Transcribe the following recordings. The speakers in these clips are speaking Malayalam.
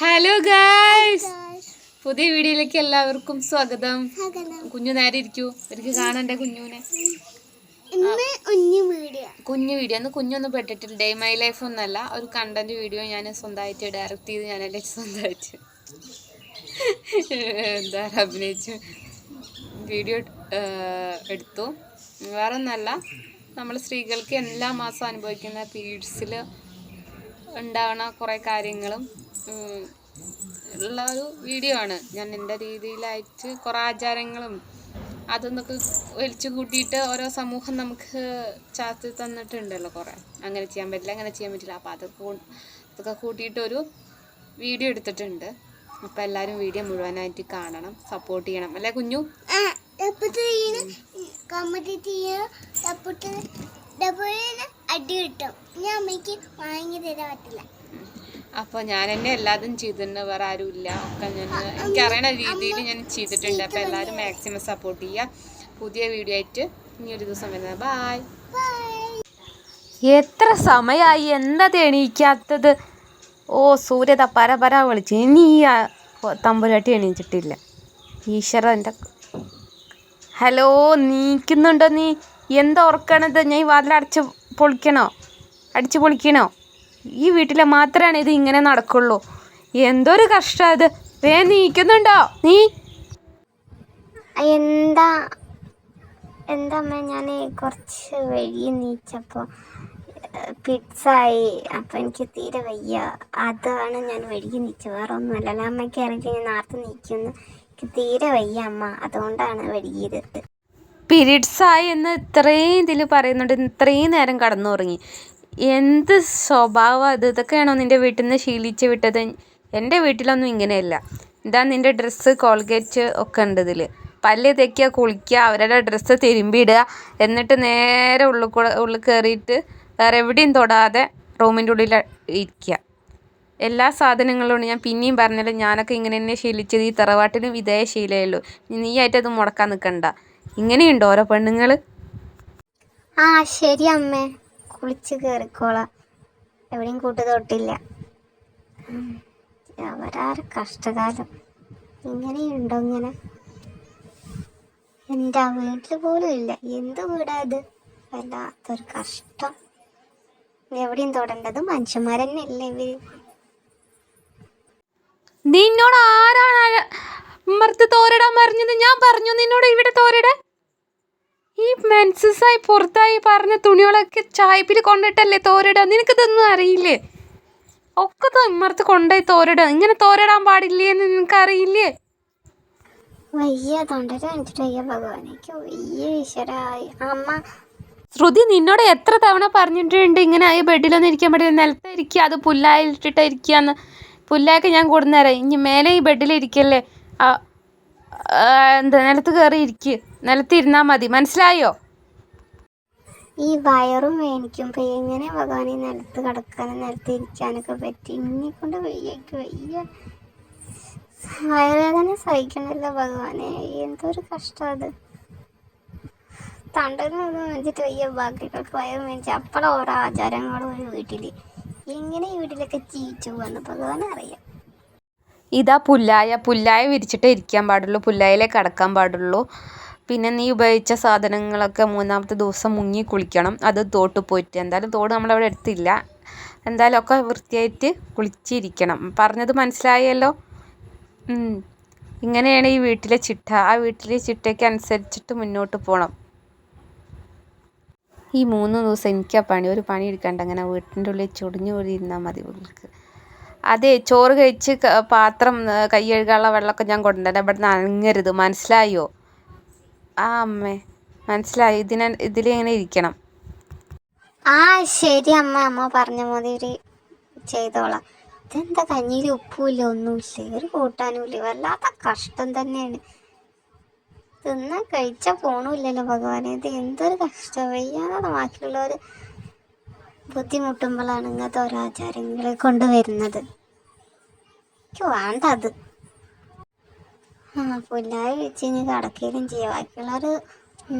ഹലോ ഗായ്സ് പുതിയ വീഡിയോയിലേക്ക് എല്ലാവർക്കും സ്വാഗതം. കുഞ്ഞു നേരെ ഇരിക്കൂ എനിക്ക് കാണണ്ടേ കുഞ്ഞുവിനെ? കുഞ്ഞു വീഡിയോ. ഒന്ന് കുഞ്ഞൊന്നും പെട്ടിട്ടില്ല. ഡേ മൈ ലൈഫ് ഒന്നല്ല. ഒരു കണ്ടന്റ് വീഡിയോ ഞാൻ സ്വന്തമായിട്ട് ഡയറക്റ്റ് ചെയ്ത് ഞാൻ എന്റെ സ്വന്തമായിട്ട് എന്താ അഭിനയിച്ച്. വീഡിയോ എടുത്തു. വേറെ ഒന്നല്ല നമ്മൾ സ്ത്രീകൾക്ക് എല്ലാ മാസവും അനുഭവിക്കുന്ന പീരീഡ്സിൽ ഉണ്ടാവണ കുറേ കാര്യങ്ങളും ഉള്ള ഒരു വീഡിയോ ആണ്. ഞാൻ എന്റെ രീതിയിലായിട്ട് കുറേ ആചാരങ്ങളും അതൊന്നൊക്കെ വലിച്ചു കൂട്ടിയിട്ട് ഓരോ സമൂഹം നമുക്ക് ചാർത്തി തന്നിട്ടുണ്ടല്ലോ കുറേ. അങ്ങനെ ചെയ്യാൻ പറ്റില്ല അങ്ങനെ ചെയ്യാൻ പറ്റില്ല. അപ്പോൾ അതൊക്കെ അതൊക്കെ കൂട്ടിയിട്ട് ഒരു വീഡിയോ എടുത്തിട്ടുണ്ട്. അപ്പോൾ എല്ലാവരും വീഡിയോ മുഴുവനായിട്ട് കാണണം സപ്പോർട്ട് ചെയ്യണം. അല്ലേ കുഞ്ഞു? ആ ഡപ്പത്ത് ചെയ്യണ അടി കിട്ടും. ഞാൻ അമ്മയ്ക്ക് വാങ്ങി തരാൻ പറ്റില്ല. അപ്പോൾ ഞാൻ തന്നെ എല്ലാതും ചെയ്തിട്ടുണ്ട് വേറെ ആരും ഇല്ല ഒക്കെ ഞാൻ എനിക്ക് എനിക്കറിയണ രീതിയിൽ ഞാൻ ചെയ്തിട്ടുണ്ട്. അപ്പോൾ എല്ലാവരും മാക്സിമം സപ്പോർട്ട് ചെയ്യുക. പുതിയ വീഡിയോ ആയിട്ട് ഇനി ഒരു ദിവസം വരുന്നത്. ബായ് എത്ര സമയായി? എന്താ എണീക്കാത്തത്? ഓ സൂര്യത പര പര വിളിച്ചു. ഇനി ഈ തമ്പുരാട്ടി എണീച്ചിട്ടില്ല. ഈശ്വര എന്റെ ഹലോ നീക്കുന്നുണ്ടോ നീ? എന്താ ഓർക്കണത് ഞാൻ ഈ അടച്ച് പൊളിക്കണോ? അടിച്ച് പൊളിക്കണോ? ഈ വീട്ടിലെ മാത്രമാണ് ഇത് ഇങ്ങനെ നടക്കുള്ളൂ. എന്തൊരു കഷ്ടം അത് വേ നീക്കുന്നുണ്ടോ? നീ? എന്താ? എന്താ ഞാൻ കുറച്ച് വഴി നീച്ചപ്പോൾ പിറ്റ്സായി അപ്പം എനിക്ക് തീരെ വയ്യ. അതാണ് ഞാൻ വഴുകി നീച്ചത്. വേറെ ഒന്നുമല്ല അല്ല അമ്മയ്ക്ക് ഇറങ്ങി ഞാൻ നേരത്തെ നീക്കുന്നു എനിക്ക് തീരെ വയ്യ അമ്മ. അതുകൊണ്ടാണ് വഴുകിയത് പീരീഡ്സ് ആയി എന്ന് ഇത്രയും ഇതിൽ പറയുന്നുണ്ട്. ഇത്രയും നേരം കടന്നുറങ്ങി. എന്ത് സ്വഭാവം അത്? ഇതൊക്കെയാണോ നിന്റെ വീട്ടിൽ നിന്ന് ശീലിച്ച് വിട്ടത്? എന്റെ വീട്ടിലൊന്നും ഇങ്ങനെയല്ല. ഇതാ നിന്റെ ഡ്രസ്സ് കോൾഗേറ്റ് ഒക്കെ ഉണ്ട് ഇതിൽ പല്ല് തേക്കുക കുളിക്കുക അവരുടെ ഡ്രസ്സ് തിരുമ്പിയിടുക എന്നിട്ട് നേരെ ഉള്ളിൽ കൂടെ ഉള്ളിൽ കയറിയിട്ട് വേറെ എവിടെയും തൊടാതെ റൂമിന്റെ ഉള്ളിൽ ഇരിക്കുക എല്ലാ സാധനങ്ങളും ഞാൻ പിന്നെയും പറഞ്ഞല്ലോ ഞാനൊക്കെ ഇങ്ങനെ തന്നെ ശീലിച്ചത് ഈ തറവാട്ടിനും ഇതേ ശീലമുള്ളൂ നീ ആയിട്ട് അത് മുടക്കാൻ നിൽക്കണ്ട ഇങ്ങനെയുണ്ടോ ഓരോ പെണ്ണുങ്ങൾ ആ ശരി അമ്മേ. കുളിച്ച് കയറിക്കോളാം എവിടെയും കൂട്ട് തൊട്ടില്ല അവരാറ് കഷ്ടകാലം. ഇങ്ങനെയുണ്ടോ ഇങ്ങനെ? എന്താ വീട്ടിൽ പോലും ഇല്ല. എന്ത് വീടാ ഇത്? വല്ലാത്തൊരു കഷ്ടം. എവിടെയും തൊടേണ്ടത് മനുഷ്യന്മാരെന്നെ അല്ലേ ഇവർ? നിന്നോട് ആരാണ് മറുത്ത് തോരടാൻ പറഞ്ഞത്? ഞാൻ പറഞ്ഞു. നിന്നോട് ഇവിടെ തോരിടാൻ? ഈ മെൻസസായി പുറത്തായി പറഞ്ഞ തുണികളൊക്കെ ചായപ്പിൽ കൊണ്ടിട്ടല്ലേ തോരടാ? നിനക്കിതൊന്നും അറിയില്ലേ? ഒക്കെ ഇമ്മർത്ത് കൊണ്ടുപോയി തോരിടാം. ഇങ്ങനെ തോരിടാൻ പാടില്ലേ എന്ന് നിനക്കറിയില്ലേ? വയ്യ തൊണ്ടര കാണിച്ചിട്ട് വയ്യ ഭഗവാനേക്ക് വയ്യ ഈശ്വരായി അമ്മ. ശ്രുതി നിന്നോട് എത്ര തവണ പറഞ്ഞിട്ടുണ്ട് ഇങ്ങനെ ഈ ബെഡിലൊന്നും ഇരിക്കാൻ പറ്റില്ല നിലത്തിരിക്കുക അത് പുല്ലായിട്ടിട്ട് ഇരിക്കുകയെന്ന് പുല്ലൊക്കെ ഞാൻ കൊടുന്നേരം. ഇനി മേലെ ഈ ആ, ആ, എന്താ നിലത്ത് കയറി ഇരിക്കുക നിലത്ത് ഇരുന്നാൽ മതി. മനസ്സിലായോ? ഈ വയറും വേനിക്കുമ്പോൾ എങ്ങനെ ഭഗവാനെ നിലത്ത് കിടക്കാനും നിലത്ത് ഇരിക്കാനൊക്കെ പറ്റി? ഇന്നെ കൊണ്ട് വയ്യക്ക് വയ്യ. വയറുവേദന സഹിക്കണല്ലോ ഭഗവാനെ. എന്തൊരു കഷ്ടം അത്. തണ്ടെന്ന് വെച്ചിട്ട് വയ്യ. ബാക്കികൾക്ക് വയറും മേടിച്ച് അപ്പോഴും ഓരോ ആചാരങ്ങളും ഒരു വീട്ടിൽ എങ്ങനെ ഈ വീട്ടിലൊക്കെ ജീവിച്ചു പോകുന്നു ഭഗവാനെ അറിയാം ഇതാ പുല്ലായ പുല്ലായ വിരിച്ചിട്ടേ ഇരിക്കാൻ പാടുള്ളൂ പുല്ലായിലേ കടക്കാൻ പാടുള്ളൂ. പിന്നെ നീ ഉപയോഗിച്ച സാധനങ്ങളൊക്കെ മൂന്നാമത്തെ ദിവസം മുങ്ങി കുളിക്കണം. അത് തോട്ട് പോയിട്ട്. എന്തായാലും തോട് നമ്മളവിടെ എടുത്തില്ല. എന്തായാലും ഒക്കെ വൃത്തിയായിട്ട് കുളിച്ചിരിക്കണം. പറഞ്ഞത് മനസ്സിലായല്ലോ? ഇങ്ങനെയാണ് ഈ വീട്ടിലെ ചിട്ട. ആ വീട്ടിലെ ചിട്ടയ്ക്ക് അനുസരിച്ചിട്ട് മുന്നോട്ട് പോകണം ഈ മൂന്ന് ദിവസം എനിക്കാ പണി. ഒരു പണി എടുക്കണ്ട അങ്ങനെ വീട്ടിന്റെ ഉള്ളിൽ ചൊടിഞ്ഞു കൂടി ഇരുന്നാൽ മതി ഉള്ളിലേക്ക് അതെ ചോറ് കഴിച്ച് പാത്രം കൈ കഴുകാനുള്ള വെള്ളമൊക്കെ ഞാൻ കൊണ്ടുവരാം ഇവിടെ നിന്ന് അനങ്ങരുത്. മനസ്സിലായോ? ആ അമ്മേ. മനസ്സിലായി. ഇതിനെ ഇതിലിങ്ങനെ ഇരിക്കണം. ആ ശരി അമ്മ. അമ്മ പറഞ്ഞ മാതിരി ചെയ്തോളാം. ഇതെന്താ കഞ്ഞിയിൽ ഉപ്പുമില്ല ഒന്നുമില്ല. ഒരു കൂട്ടാനുമില്ല. വല്ലാത്ത കഷ്ടം തന്നെയാണ്. തിന്നാൻ കഴിച്ചാൽ പോണില്ലല്ലോ ഭഗവാനെ. ഇത് എന്തൊരു കഷ്ടം. വയ്യാതെ ബാക്കിയുള്ളവർ ബുദ്ധിമുട്ടുമ്പോഴാണ് ഇങ്ങനത്തെ ഓരോ ആചാരങ്ങളെ കൊണ്ടുവരുന്നത്. എനിക്ക് വേണ്ട അത് ആ പുല്ലായി വെച്ച് ഇനി കിടക്കുകയും ചെയ്യുക ബാക്കിയുള്ളവർ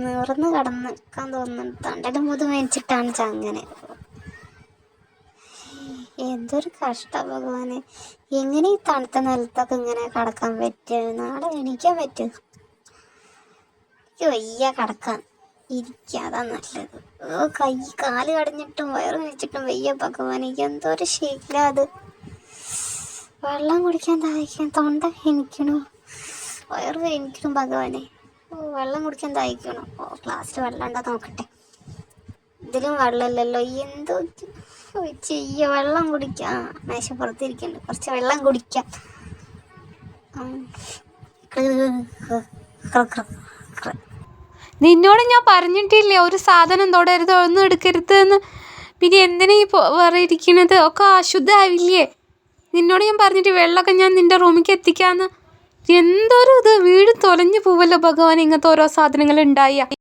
നിറന്ന് കിടന്ന് നിൽക്കാൻ തോന്നുന്നു. തൊണ്ടയുടെ മുത് മേടിച്ചിട്ടാണ് ചങ്ങനെ. എന്തൊരു കഷ്ട ഭഗവാന്. എങ്ങനെ ഈ തണുത്ത നിലത്തൊക്കെ ഇങ്ങനെ കടക്കാൻ പറ്റുക നാളെ എണീക്കാൻ പറ്റും? വയ്യ കിടക്കാൻ. ഇരിക്കുക അതാ നല്ലത്. ഓ കൈ കാൽ കടഞ്ഞിട്ടും വയറ് വെച്ചിട്ടും വയ്യ ഭഗവാനെ. എന്തൊരു ശീല അത്. വെള്ളം കുടിക്കാൻ ദാഹിക്കാൻ തൊണ്ട എനിക്കണു വയറ് എനിക്കണം ഭഗവാനെ. ഓ വെള്ളം കുടിക്കാൻ ദാഹിക്കണു? ഓ ഗ്ലാസ്സിൽ വെള്ളം ഉണ്ടോ നോക്കട്ടെ. ഇതിലും വെള്ളമില്ലല്ലോ. എന്തോ ചെയ്യ? വെള്ളം കുടിക്കാം. മേശപ്പുറത്തിരിക്കണ്ട് കുറച്ച് വെള്ളം കുടിക്കാം. ഉം. നിന്നോട് ഞാൻ പറഞ്ഞിട്ടില്ലേ ഒരു സാധനം തൊടരുത് ഒന്നും എടുക്കരുത് എന്ന്. പിന്നെ എന്തിനാ ഈ വേറെ ഇരിക്കണത്? ഒക്കെ അശുദ്ധമാവില്ലേ നിന്നോട് ഞാൻ പറഞ്ഞിട്ട് വെള്ളമൊക്കെ ഞാൻ നിന്റെ റൂമിലേക്ക് എത്തിക്കാന്ന്. എന്തൊരു ഇത്? വീട് തൊലഞ്ഞു പോവല്ലോ ഭഗവാൻ ഇങ്ങനത്തെ ഓരോ സാധനങ്ങൾ ഉണ്ടായ.